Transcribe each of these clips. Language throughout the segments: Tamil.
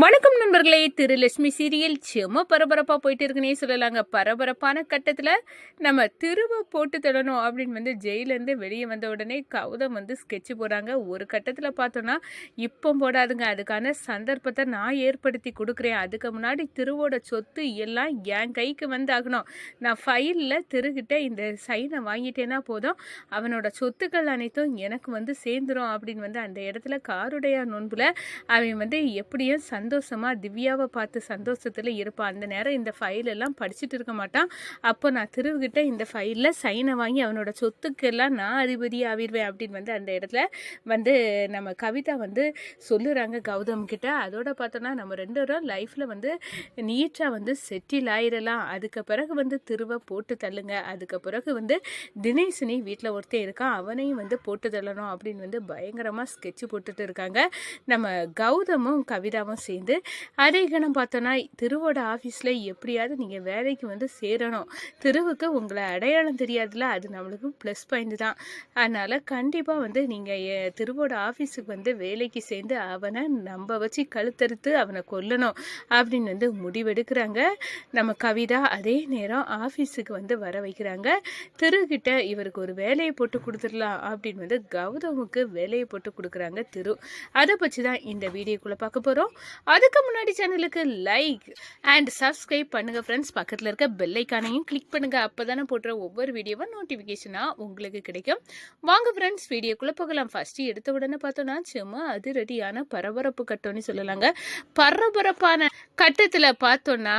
வணக்கம் நண்பர்களே. திரு லட்சுமி சீரியல் செம்ம பரபரப்பாக போயிட்டு இருக்குன்னே சொல்லலாங்க. பரபரப்பான கட்டத்தில் நம்ம திருவ போட்டு தரணும் அப்படின்னு வந்து ஜெயிலேருந்து வெளியே வந்த உடனே கௌதம் வந்து ஸ்கெட்சு போடுறாங்க. ஒரு கட்டத்தில் பார்த்தோன்னா இப்போ போடாதுங்க. அதுக்கான சந்தர்ப்பத்தை நான் ஏற்படுத்தி கொடுக்குறேன். அதுக்கு முன்னாடி திருவோட சொத்து எல்லாம் என் கைக்கு வந்து ஆகணும் நான் ஃபைலில் திருகிட்ட இந்த சைனை வாங்கிட்டேன்னா போதும். அவனோட சொத்துக்கள் அனைத்தும் எனக்கு வந்து சேர்ந்துரும் அப்படின்னு வந்து அந்த இடத்துல காருடைய நோன்புல அவன் வந்து எப்படியும் சந்தோஷமாக திவ்யாவை பார்த்து சந்தோஷத்தில் இருப்பான் அந்த நேரம் இந்த ஃபைலெல்லாம் படிச்சுட்டு இருக்க மாட்டான். அப்போ நான் திருவுகிட்ட இந்த ஃபைலில் சைனை வாங்கி அவனோட சொத்துக்கெல்லாம் நான் அதிபதி ஆவிடுவேன் அப்படின்னு வந்து அந்த இடத்துல வந்து நம்ம கவிதா வந்து சொல்லுறாங்க கௌதம் கிட்ட. அதோட பார்த்தோன்னா நம்ம ரெண்டு பேரும் லைஃப்பில் வந்து நீட்டாக வந்து செட்டில் ஆயிடலாம் அதுக்கு பிறகு வந்து திருவை போட்டு தள்ளுங்க. அதுக்கு பிறகு வந்து தினேஷினி வீட்டில் ஒருத்தன் இருக்கான். அவனையும் வந்து போட்டு தள்ளணும் அப்படின்னு வந்து பயங்கரமாக ஸ்கெட்சு போட்டுட்டு இருக்காங்க. நம்ம கௌதமும் கவிதாவும் சேர்ந்து அதே கணம் பார்த்தோன்னா திருவோட ஆஃபீஸில் எப்படியாவது நீங்கள் வேலைக்கு வந்து சேரணும். திருவுக்கு உங்களை அடையாளம் தெரியாதுல அது நம்மளுக்கு ப்ளஸ் பாயிண்ட் தான். அதனால் கண்டிப்பாக வந்து நீங்கள் திருவோட ஆஃபீஸுக்கு வந்து வேலைக்கு சேர்ந்து அவனை நம்ப வச்சு கழுத்தறுத்து அவனை கொல்லணும் அப்படின்னு வந்து முடிவெடுக்கிறாங்க. நம்ம கவிதா அதே நேரம் ஆஃபீஸுக்கு வந்து வர வைக்கிறாங்க. திருக்கிட்ட இவருக்கு ஒரு வேலையை போட்டு கொடுத்துடலாம் அப்படின்னு வந்து கௌதமுக்கு வேலையை போட்டு கொடுக்குறாங்க திரு. அதை பற்றி தான் இந்த வீடியோக்குள்ளே பார்க்க போகிறோம் அதுக்கு முன்னாடி சேனலுக்கு லைக் அண்ட் சப்ஸ்கிரைப் பண்ணுங்கள் ஃப்ரெண்ட்ஸ் பக்கத்தில் இருக்க பெல்லைக்கானையும் கிளிக் பண்ணுங்கள் அப்போ தானே போடுற ஒவ்வொரு வீடியோவும் நோட்டிஃபிகேஷனாக உங்களுக்கு கிடைக்கும். வாங்க ஃப்ரெண்ட்ஸ் வீடியோக்குள்ளே போகலாம். ஃபஸ்ட்டு எடுத்த உடனே பார்த்தோன்னா சும்மா அதிரடியான பரபரப்பு கட்டம்னு சொல்லலாங்க. பரபரப்பான கட்டத்தில் பார்த்தோன்னா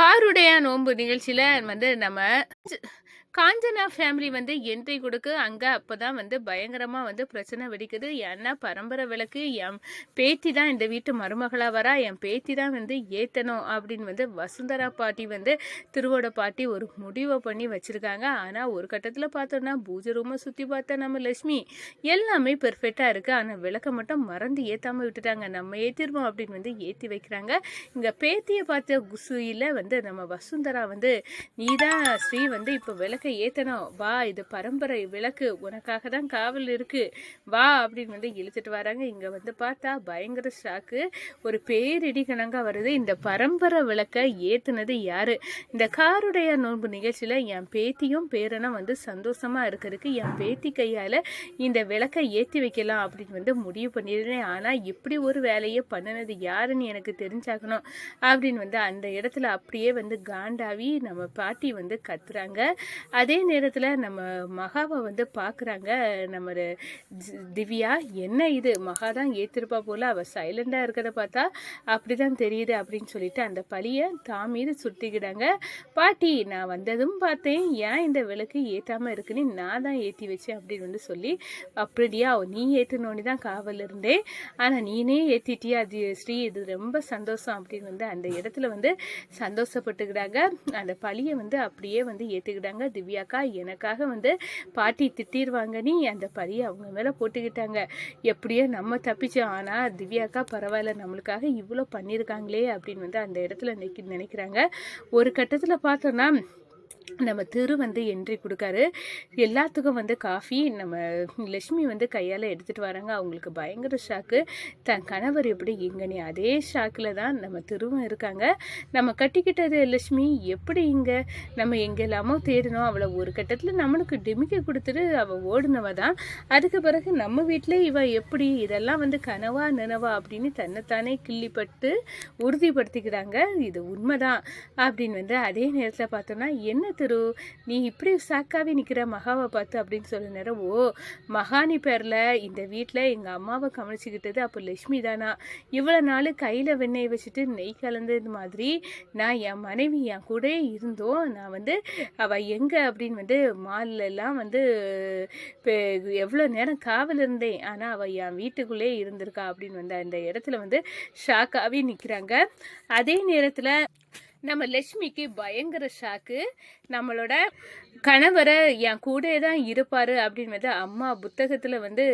காருடைய நோன்பு நிகழ்ச்சியில் வந்து நம்ம காஞ்சனா ஃபேமிலி வந்து என்ட்ரி கொடுக்க? அங்கே அப்போ தான் வந்து பயங்கரமாக வந்து பிரச்சனை வெடிக்குது. ஏன்னா பரம்பரை விளக்கு என் பேத்தி தான் இந்த வீட்டு மருமகளாக வரா. என் பேத்தி தான் வந்து ஏற்றணும் அப்படின்னு வந்து வசுந்தரா பாட்டி வந்து திருவோட பாட்டி ஒரு முடிவை பண்ணி வச்சுருக்காங்க. ஆனால் ஒரு கட்டத்தில் பார்த்தோன்னா பூஜை ரூமை சுற்றி பார்த்தா நம்ம லட்சுமி எல்லாமே பெர்ஃபெக்டாக இருக்குது ஆனால் விளக்கை மட்டும் மறந்து ஏற்றாமல் விட்டுட்டாங்க. நம்ம ஏற்றிருவோம் அப்படின்னு வந்து ஏற்றி வைக்கிறாங்க. இங்கே பேத்தியை பார்த்த குசுயில் வந்து நம்ம வசுந்தரா வந்து நீ தான் ஸ்ரீ வந்து இப்போ விளக்கு ஏற்றணும் வா இது பரம்பரை விளக்கு. உனக்காக தான் காவல் இருக்கு. வா அப்படின்னு வந்து இழுத்துட்டு வராங்க. இங்கே வந்து பார்த்தா பயங்கர ஷாக்கு ஒரு பேரிடி கணங்காக வருது. இந்த பரம்பரை விளக்கை ஏற்றுனது யாரு? இந்த காருடைய நோன்பு நிகழ்ச்சியில் என் பேத்தியும் பேரனும் வந்து சந்தோஷமாக இருக்கிறதுக்கு என் பேத்தி கையால் இந்த விளக்கை ஏற்றி வைக்கலாம் அப்படின்னு வந்து முடிவு பண்ணிடுறேன் ஆனால் இப்படி ஒரு வேலையை பண்ணினது யாருன்னு எனக்கு தெரிஞ்சாகணும். அப்படின்னு வந்து அந்த இடத்துல அப்படியே வந்து காண்டாவி நம்ம பாட்டி வந்து கத்துறாங்க. அதே நேரத்தில் நம்ம மகாவை வந்து பார்க்குறாங்க நம்ம திவ்யா என்ன இது? மகா தான் ஏற்றிருப்பா போல் அவள் சைலண்டாக இருக்கிறத பார்த்தா அப்படி தான் தெரியுது அப்படின்னு சொல்லிட்டு அந்த பழியை தான் மீது சுட்டிக்கிட்டாங்க. பாட்டி நான் வந்ததும் பார்த்தேன். ஏன் இந்த விளக்கு ஏற்றாமல் இருக்குன்னு நான் தான் ஏற்றி வச்சேன் அப்படின்னு வந்து சொல்லி அப்படியா நீ ஏற்றினோன்னு தான் காவல் இருந்தேன் ஆனால் நீனே ஏற்றிட்டியா அது ஸ்ரீ இது ரொம்ப சந்தோஷம் அப்படின்னு வந்து அந்த இடத்துல வந்து சந்தோஷப்பட்டுக்கிட்டாங்க. அந்த பழியை வந்து அப்படியே வந்து ஏற்றுக்கிட்டாங்க திவ்யாக்கா எனக்காக வந்து பாட்டி திட்டிருவாங்க. நீ அந்த பழியை அவங்க மேலே போட்டுக்கிட்டாங்க. எப்படியோ நம்ம தப்பிச்சோம். ஆனால் திவ்யாக்கா பரவாயில்ல நம்மளுக்காக இவ்வளோ பண்ணியிருக்காங்களே அப்படின்னு வந்து அந்த இடத்துல நினைக்க நினைக்கிறாங்க. ஒரு கட்டத்தில் பார்த்தோன்னா நம்ம திரு வந்து என்ட்ரி கொடுக்காரு. எல்லாத்துக்கும் வந்து காஃபி நம்ம லட்சுமி வந்து கையால் எடுத்துகிட்டு வராங்க. அவங்களுக்கு பயங்கர ஷாக்கு தன் கணவர் எப்படி இங்கனே அதே ஷாக்கில் தான் நம்ம திருவும் இருக்காங்க. நம்ம கட்டிக்கிட்டது லட்சுமி எப்படி இங்கே? நம்ம எங்கெல்லாமோ தேடினோம். அவளை ஒரு கட்டத்தில் நம்மளுக்கு டிமிக்கி கொடுத்துட்டு அவள் ஓடினவ தான். அதுக்கு பிறகு நம்ம வீட்டில் இவ எப்படி? இதெல்லாம் வந்து கனவா நினவா அப்படின்னு தன்னைத்தானே கிள்ளிப்பட்டு உறுதிப்படுத்திக்கிறாங்க. இது உண்மைதான் அப்படின்னு வந்து அதே நேரத்தில் பார்த்தோம்னா என்ன திரு நீ இப்படி சாக்காவே நிற்கிற மகாவை பார்த்து அப்படின்னு சொல்ல நேரம் ஓ மகானி பேரில் இந்த வீட்டில் எங்கள் அம்மாவை கவனிச்சுக்கிட்டது அப்போ லக்ஷ்மி தானா? இவ்வளோ நாள் கையில் வெண்ணெய் வச்சுட்டு நெய் கலந்தது மாதிரி நான் என் மனைவி என் கூட இருந்தோம். நான் வந்து அவள் எங்கே அப்படின்னு வந்து மால்லெல்லாம் வந்து இப்போ எவ்வளோ நேரம் காவல் இருந்தேன். ஆனால் அவள் என் வீட்டுக்குள்ளே இருந்திருக்கா அப்படின்னு வந்து அந்த இடத்துல வந்து ஷாக்காகவே நிற்கிறாங்க அதே நேரத்தில் நம்ம லட்சுமிக்கு பயங்கர ஷாக்கு நம்மளோட கணவரை என் கூட தான் இருப்பார் அப்படின்னு வந்து அம்மா புத்தகத்தில் வந்து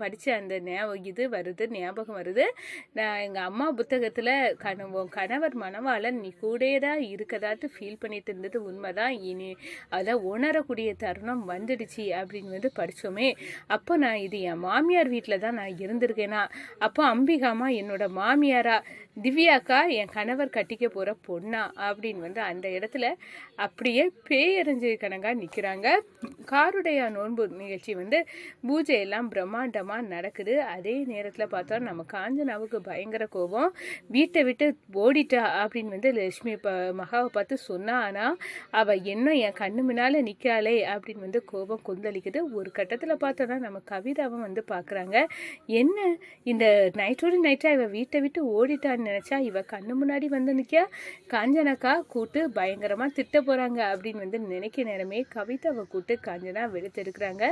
படித்த அந்த ஞாபகம் இது வருது ஞாபகம் வருது. நான் எங்கள் அம்மா புத்தகத்தில் கணவன் கணவர் மனவாளன் நீ கூட தான் இருக்கதாட்டு ஃபீல் பண்ணிட்டு இருந்தது உண்மை தான் இனி அதை உணரக்கூடிய தருணம் வந்துடுச்சு அப்படின்னு வந்து படித்தோமே அப்போ நான் இது என் மாமியார் வீட்டில் தான் நான் இருந்திருக்கேனா? அப்போ அம்பிகாமா என்னோட மாமியாரா? திவ்யாக்கா என் கணவர் கட்டிக்க போகிற பொண்ணா? அப்படின்னு வந்து அந்த இடத்துல அப்படியே பேயறிஞ்சு கணக்காக நிற்கிறாங்க காருடைய நோன்பு நிகழ்ச்சி வந்து பூஜை எல்லாம் பிரம்மாண்டமாக நடக்குது. அதே நேரத்தில் பார்த்தா நம்ம காஞ்சனாவுக்கு பயங்கர கோபம். வீட்டை விட்டு ஓடிட்டா அப்படின்னு வந்து லட்சுமி ப மகாவை பார்த்து சொன்னா ஆனால் அவள் என்ன என் கண்ணு முன்னால் நிற்காளே அப்படின்னு வந்து கோபம் கொந்தளிக்குது. ஒரு கட்டத்தில் பார்த்தோன்னா நம்ம கவிதாவும் வந்து பார்க்குறாங்க என்ன இந்த நைட்டோடு நைட்டாக இவள் வீட்டை விட்டு ஓடிட்டான்னு நினச்சா இவள் கண்ணு முன்னாடி வந்து நிற்க காஞ்சனாக்கா கூட்டு பயங்கரமாக திட்ட போகிறாங்க அப்படின்னு வந்து நினைக்க நேரமே கவிதாவை கூட்டு காஞ்சனா வெளுத்தெடுக்கிறாங்க.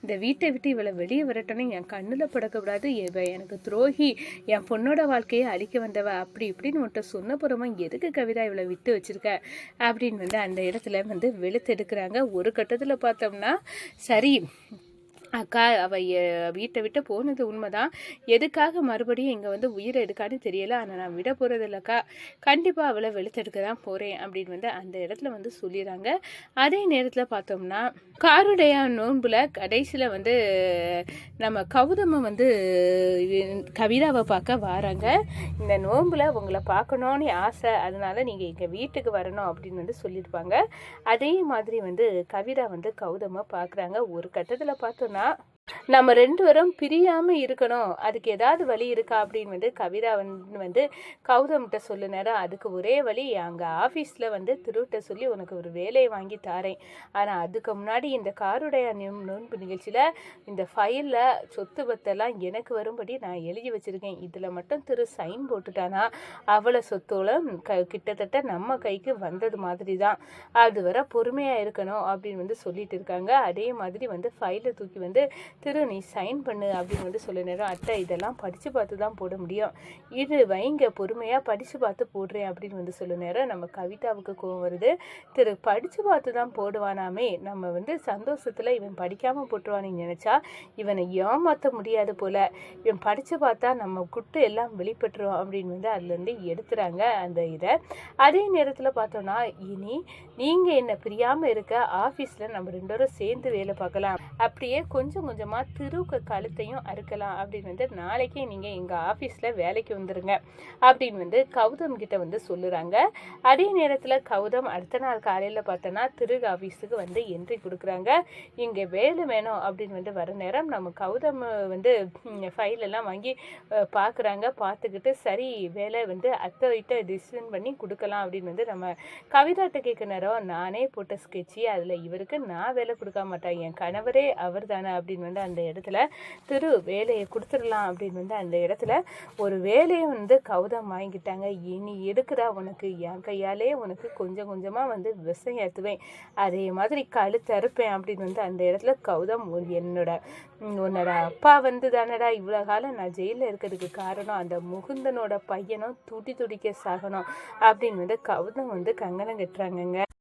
இந்த வீட்டை விட்டு இவளை வெளியே வரட்டோன்னு என் கண்ணில் படக்கூடாது. இவ எனக்கு துரோகி. என் பொண்ணோட வாழ்க்கையை அழிக்க வந்தவ. அப்படி இப்படின்னு உன்ட்ட சொன்னப்புறமா எதுக்கு கவிதா இவளை விட்டு வச்சிருக்க? அப்படின்னு வந்து அந்த இடத்துல வந்து வெளுத்தெடுக்கிறாங்க. ஒரு கட்டத்தில் பார்த்தோம்னா சரி அக்கா அவ வீட்டை விட்டு போனது உண்மைதான். எதுக்காக மறுபடியும் இங்கே வந்து உயிரை எடுக்கான்னு தெரியல. ஆனால் நான் விட போகிறது இல்லைக்கா கண்டிப்பாக அவளை வெளுத்தெடுக்க தான் போகிறேன் அப்படின்னு வந்து அந்த இடத்துல வந்து சொல்லிடுறாங்க. அதே நேரத்தில் பார்த்தோம்னா காருடைய நோன்பில் கடைசியில் வந்து நம்ம கௌதமை வந்து கவிதாவை பார்க்க வராங்க. இந்த நோன்பில் உங்களை பார்க்கணுன்னு ஆசை. அதனால நீங்கள் எங்கள் வீட்டுக்கு வரணும் அப்படின்னு வந்து சொல்லியிருப்பாங்க. அதே மாதிரி வந்து கவிதா வந்து கௌதம பார்க்குறாங்க. ஒரு கட்டத்தில் பார்த்தோன்னா that. நம்ம ரெண்டு பேரும் பிரியாமல் இருக்கணும். அதுக்கு ஏதாவது வழி இருக்கா அப்படின்னு வந்து கவிதா வந்து வந்து கௌதம்கிட்ட சொல்ல நேரம் அதுக்கு ஒரே வழி அங்கே ஆஃபீஸில் வந்து திருவிட்ட சொல்லி உனக்கு ஒரு வேலையை வாங்கி தாரேன். ஆனால் அதுக்கு முன்னாடி இந்த காருடைய நோன்பு நோன்பு நிகழ்ச்சியில் இந்த ஃபைலில் சொத்து பத்தெல்லாம் எனக்கு வரும்படி நான் எழுதி வச்சுருக்கேன். இதில் மட்டும் திரு சைன் போட்டுட்டானா அவளை சொத்தோட க கிட்டத்தட்ட நம்ம கைக்கு வந்தது மாதிரி தான் அது வர பொறுமையாக இருக்கணும் அப்படின்னு வந்து சொல்லிட்டு இருக்காங்க. அதே மாதிரி வந்து ஃபைலை தூக்கி வந்து திரு நீ சைன் பண்ணு அப்படின்னு வந்து சொல்ல நேரம் அத்தை இதெல்லாம் படித்து பார்த்து தான் போட முடியும். இது வைங்க பொறுமையாக படித்து பார்த்து போடுறேன் அப்படின்னு வந்து சொல்ல நேரம் நம்ம கவிதாவுக்கு கோவம் வருது. திரு படித்து பார்த்து தான் போடுவானாமே நம்ம வந்து சந்தோஷத்தில் இவன் படிக்காமல் போட்டுருவான்னு நினச்சா இவனை ஏமாற்ற முடியாது போல். இவன் படித்து பார்த்தா நம்ம குட்டு எல்லாம் வெளிப்பட்டுருவோம் அப்படின்னு வந்து அதுலேருந்து எடுத்துகிறாங்க அந்த இதை. அதே நேரத்தில் பார்த்தோன்னா இனி நீங்கள் என்னை பிரியாமல் இருக்க ஆஃபீஸில் நம்ம ரெண்டு பேரும் சேர்ந்து வேலை பார்க்கலாம். அப்படியே கொஞ்சம் கொஞ்சம் கொஞ்சமாக திருவுக்கு கழுத்தையும் அறுக்கலாம் அப்படின்னு வந்து நாளைக்கே நீங்கள் எங்கள் ஆஃபீஸில் வேலைக்கு வந்துருங்க அப்படின்னு வந்து கௌதம் கிட்ட வந்து சொல்லுறாங்க. அதே நேரத்தில் கௌதம் அடுத்த நாள் காலையில் பார்த்தோன்னா திரு ஆஃபீஸுக்கு வந்து என்ட்ரி கொடுக்குறாங்க. இங்கே வேலை வேணும் அப்படின்னு வந்து வர நேரம் நம்ம கௌதம் வந்து ஃபைல் எல்லாம் வாங்கி பார்க்குறாங்க பார்த்துக்கிட்டு சரி வேலை வந்து அத்தைகிட்ட டிசிஷன் பண்ணி கொடுக்கலாம் அப்படின்னு வந்து நம்ம கவிதாட்ட கேட்க நேரம் நானே போட்ட ஸ்கெட்சி அதில் இவருக்கு நான் வேலை கொடுக்க மாட்டேன். என் கணவரே அவர் தானே அப்படின்னு வந்து அந்த இடத்துல திரு வேலையை கொடுத்துடலாம் அப்படின்னு வந்து அந்த இடத்துல ஒரு வேலையை வந்து கௌதம் வாங்கிட்டாங்க இனி எடுக்குதா உனக்கு என் கையாலே உனக்கு கொஞ்சம் கொஞ்சமாக வந்து விஷம் ஏற்றுவேன் அதே மாதிரி கழுத்தறுப்பேன் அப்படின்னு வந்து அந்த இடத்துல கௌதம் என்னோட உன்னோட அப்பா வந்து தானடா இவ்வளோ காலம் நான் ஜெயிலில் இருக்கிறதுக்கு காரணம் அந்த முகுந்தனோட பையனும் துடி துடிக்க சாகணும் அப்படின்னு வந்து கௌதம் வந்து கங்கணம் கட்டுறாங்கங்க.